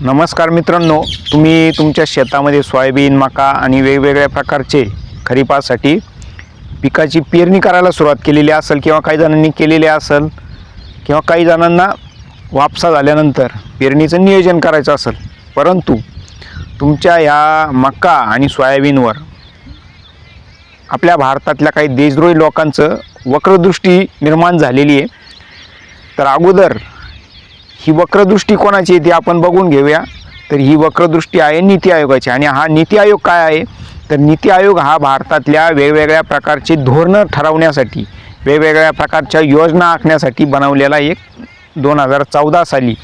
नमस्कार मित्रांनो तुम्ही तुमच्या शेतामध्ये सोयाबीन मका आणि वेगवेगळ्या प्रकारचे खरीपासाठी पिकाची पेरणी करायला सुरुवात केलेली असेल किंवा काही जणांनी केलेली असेल किंवा काही जणांना वापसा झाल्यानंतर पेरणीचं नियोजन करायचं असेल परंतु तुमच्या ह्या मका आणि सोयाबीनवर आपल्या भारतातल्या काही देशद्रोही लोकांचं वक्रदृष्टी निर्माण झालेली आहे. तर अगोदर ही वक्रदृष्टी कोणाची आहे ती आपण बघून घेऊया. तर ही वक्रदृष्टी आहे नीती आयोगाची आणि हा नीती आयोग काय आहे? तर नीती आयोग हा भारतातल्या वेगवेगळ्या प्रकारची धोरणं ठरवण्यासाठी वेगवेगळ्या प्रकारच्या योजना आखण्यासाठी बनवलेला एक दोन हजार चौदा साली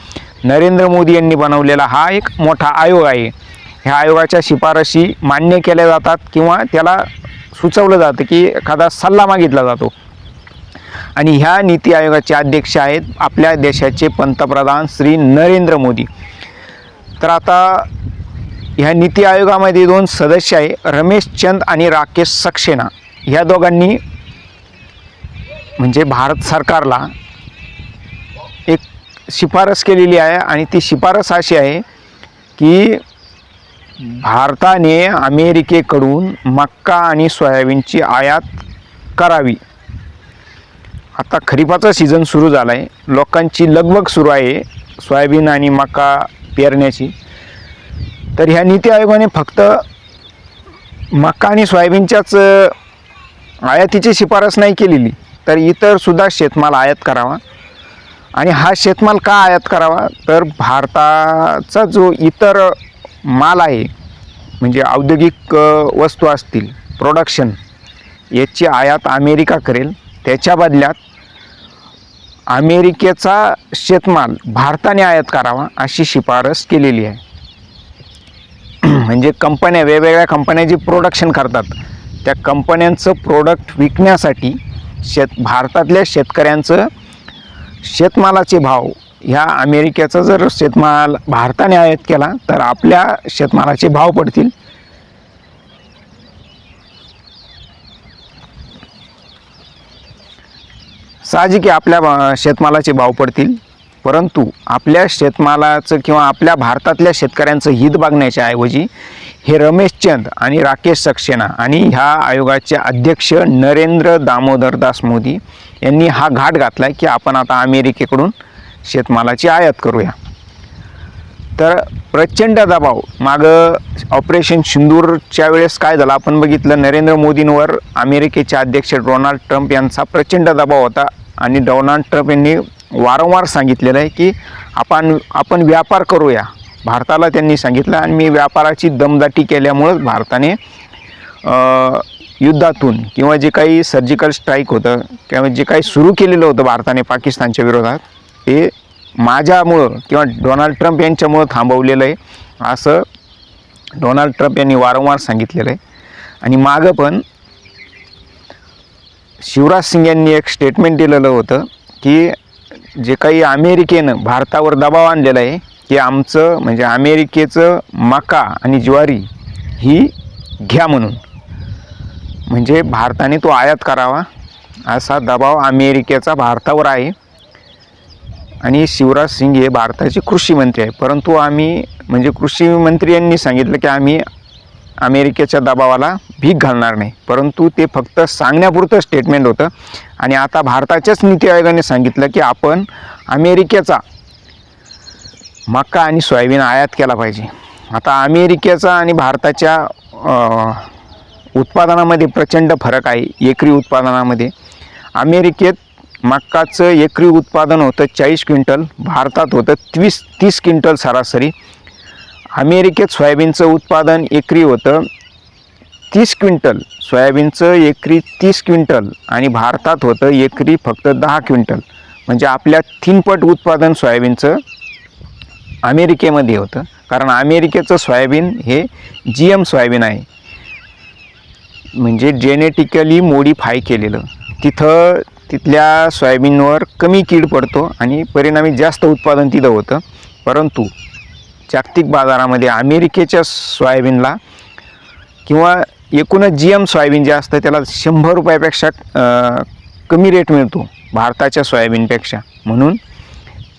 नरेंद्र मोदी यांनी बनवलेला हा एक मोठा आयोग आहे. ह्या आयोगाच्या शिफारशी मान्य केल्या जातात किंवा त्याला सुचवलं जातं की एखादा सल्ला मागितला जातो. आणि ह्या नीती आयोगाचे अध्यक्ष आहेत आपल्या देशाचे पंतप्रधान श्री नरेंद्र मोदी. तर आता ह्या नीती आयोगामध्ये दोन सदस्य आहे रमेश चंद आणि राकेश सक्सेना. ह्या दोघांनी म्हणजे भारत सरकारला एक शिफारस केलेली आहे आणि ती शिफारस अशी आहे की भारताने अमेरिकेकडून मक्का आणि सोयाबीनची आयात करावी. आता खरीपाचा सीझन सुरू झाला आहे लोकांची लगबग सुरू आहे सोयाबीन आणि मका पेरण्याची. तर ह्या नीती आयोगाने फक्त मका आणि सोयाबीनच्याच आयातीची शिफारस नाही केलेली. तर इतर सुद्धा शेतमाल आयात करावा. आणि हा शेतमाल का आयात करावा? तर भारताचा जो इतर माल आहे म्हणजे औद्योगिक वस्तू असतील प्रोडक्शन याची आयात अमेरिका करेल. त्याच्या बदल्यात अमेरिकेचा शेतमाल भारताने आयात करावा अशी शिफारस केलेली आहे. म्हणजे कंपन्या वेगवेगळ्या कंपन्या जी प्रोडक्शन करतात त्या कंपन्यांचं प्रोडक्ट विकण्यासाठी शेत भारतातल्या शेतकऱ्यांचं शेतमालाचे भाव ह्या अमेरिकेचा जर शेतमाल भारताने आयात केला तर आपल्या शेतमालाचे भाव पडतील. साहजिक आहे आपल्या शेतमालाचे भाव पडतील. परंतु आपल्या शेतमालाचं किंवा आपल्या भारतातल्या शेतकऱ्यांचं हित बघण्याच्या ऐवजी हे रमेश चंद आणि राकेश सक्सेना आणि ह्या आयोगाचे अध्यक्ष नरेंद्र दामोदर दास मोदी यांनी हा घाट घातला की आपण आता अमेरिकेकडून शेतमालाची आयात करूया. तर प्रचंड दबाव. मागं ऑपरेशन सिंदूरच्या वेळेस काय झालं? आपण बघितलं नरेंद्र मोदींवर अमेरिकेचे अध्यक्ष डोनाल्ड ट्रम्प यांचा प्रचंड दबाव होता. आणि डोनाल्ड ट्रम्प यांनी वारंवार सांगितलेलं आहे की आपण आपण व्यापार करूया. भारताला त्यांनी सांगितलं आणि मी व्यापाराची दमदाटी केल्यामुळंच भारताने युद्धातून किंवा जे काही सर्जिकल स्ट्राईक होतं किंवा जे काही सुरू केलेलं होतं भारताने पाकिस्तानच्या विरोधात ते माझ्यामुळं किंवा डोनाल्ड ट्रम्प यांच्यामुळं थांबवलेलं आहे. असं डोनाल्ड ट्रम्प यांनी वारंवार सांगितलेलं आहे. आणि मागं पण शिवराज सिंग यांनी एक स्टेटमेंट दिलेलं होतं की जे काही अमेरिकेनं भारतावर दबाव आणलेला आहे की आमचं म्हणजे अमेरिकेचं मका आणि ज्वारी ही घ्या म्हणून. म्हणजे भारताने तो आयात करावा असा दबाव अमेरिकेचा भारतावर आहे. आणि शिवराज सिंग हे भारताचे कृषी मंत्री आहे परंतु आम्ही म्हणजे कृषी मंत्री यांनी सांगितलं की आम्ही अमेरिकेच्या दबावाला भीक घालणार नाही. परंतु ते फक्त सांगण्यापुरतं स्टेटमेंट होतं. आणि आता भारताच्याच नीती आयोगाने सांगितलं की आपण अमेरिकेचा मका आणि सोयाबीन आयात केला पाहिजे. आता अमेरिकेचा आणि भारताच्या उत्पादनामध्ये प्रचंड फरक आहे. एकरी उत्पादनामध्ये. अमेरिकेत मक्काचं एकरी उत्पादन होतं चाळीस क्विंटल भारतात होतं तीस तीस क्विंटल सरासरी. अमेरिकेत सोयाबीनचं उत्पादन एकरी होतं तीस क्विंटल सोयाबीनचं एकरी तीस क्विंटल आणि भारतात होतं एकरी फक्त दहा क्विंटल. म्हणजे आपल्या तीनपट उत्पादन सोयाबीनचं अमेरिकेमध्ये होतं. कारण अमेरिकेचं सोयाबीन हे जी एम सोयाबीन आहे. म्हणजे जेनेटिकली मोडीफाय केलेलं. तिथं तिथल्या सोयाबीनवर कमी कीड पडतो आणि परिणामी जास्त उत्पादन तिथं होतं. परंतु जागतिक बाजारामध्ये अमेरिकेच्या सोयाबीनला किंवा एकूणच जी एम सोयाबीन जे असतं त्याला शंभर रुपयापेक्षा कमी रेट मिळतो भारताच्या सोयाबीनपेक्षा. म्हणून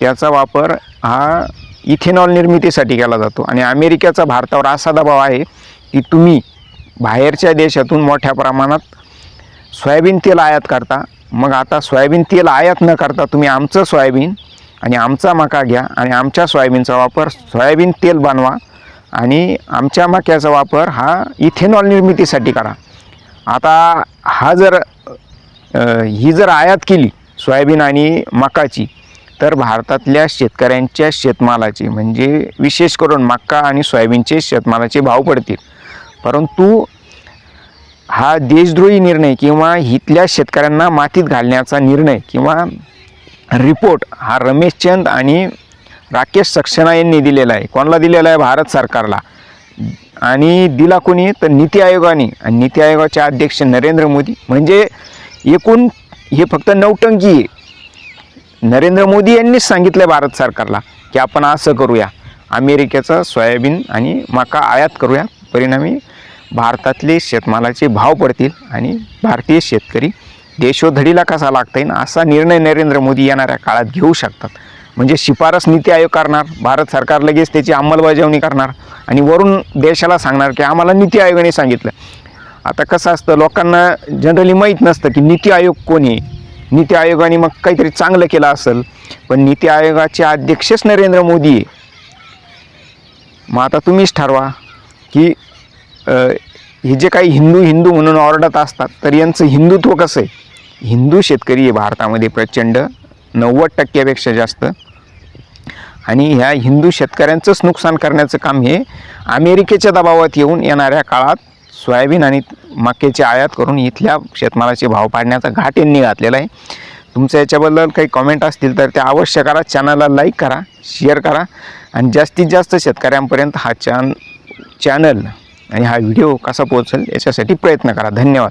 त्याचा वापर हा इथेनॉल निर्मितीसाठी केला जातो आणि अमेरिकेचा भारतावर असा दबाव आहे की तुम्ही बाहेरच्या देशातून मोठ्या प्रमाणात सोयाबीन तेल आयात करता. मग आता सोयाबीन तेल आयात न करता तुम्ही आमचं सोयाबीन आणि आमचा मका घ्या आणि आमच्या सोयाबीनचा वापर सोयाबीन तेल बनवा आणि आमच्या मक्याचा वापर हा इथेनॉल निर्मितीसाठी करा. आता हा जर ही जर आयात केली सोयाबीन आणि मकाची तर भारतातल्या शेतकऱ्यांच्या शेतमालाचे म्हणजे विशेष करून मक्का आणि सोयाबीनचे शेतमालाचे भाव पडतील. परंतु हा देशद्रोही निर्णय किंवा इथल्या शेतकऱ्यांना मातीत घालण्याचा निर्णय किंवा रिपोर्ट हा रमेशचंद आणि राकेश सक्सेना यांनी दिलेला आहे. कोणाला दिलेला आहे? भारत सरकारला. आणि दिला कोणी? तर नीती आयोगाने. आणि नीती आयोगाचे अध्यक्ष नरेंद्र मोदी. म्हणजे एकूण हे फक्त नौटंकी आहे. नरेंद्र मोदी यांनीच सांगितलं भारत सरकारला की आपण असं करूया. अमेरिकेचं सोयाबीन आणि मका आयात करूया. परिणामी भारतातले शेतमालाचे भाव पडतील आणि भारतीय शेतकरी देशोधडीला कसा लागता येईल असा निर्णय नरेंद्र मोदी येणाऱ्या काळात घेऊ शकतात. म्हणजे शिफारस नीती आयोग करणार भारत सरकार लगेच त्याची अंमलबजावणी करणार आणि वरून देशाला सांगणार की आम्हाला नीती आयोगाने सांगितलं. आता कसं असतं लोकांना जनरली माहीत नसतं की नीती आयोग कोण आहे. नीती आयोगाने मग काहीतरी चांगलं केलं असेल पण नीती आयोगाचे अध्यक्षच नरेंद्र मोदी आहे. मग आता तुम्हीच ठरवा की हे जे काही हिंदू हिंदू म्हणून ओरडत असतात तर यांचं हिंदुत्व कसं आहे? हिंदू शेतकरी आहे भारतामध्ये प्रचंड नव्वद टक्क्यापेक्षा जास्त. आणि ह्या हिंदू शेतकऱ्यांचंच नुकसान करण्याचं काम हे अमेरिकेच्या दबावात येऊन येणाऱ्या काळात सोयाबीन आणि मक्याची आयात करून इथल्या शेतमालाचे भाव पाडण्याचा घाट यांनी घातलेला आहे. तुमच्या याच्याबद्दल काही कमेंट असतील तर त्या अवश्य करा. चॅनलला लाईक करा शेअर करा. आणि जास्तीत जास्त शेतकऱ्यांपर्यंत हा चॅन चॅनल आणि हा व्हिडिओ कसा पोहोचेल याच्यासाठी प्रयत्न करा. धन्यवाद.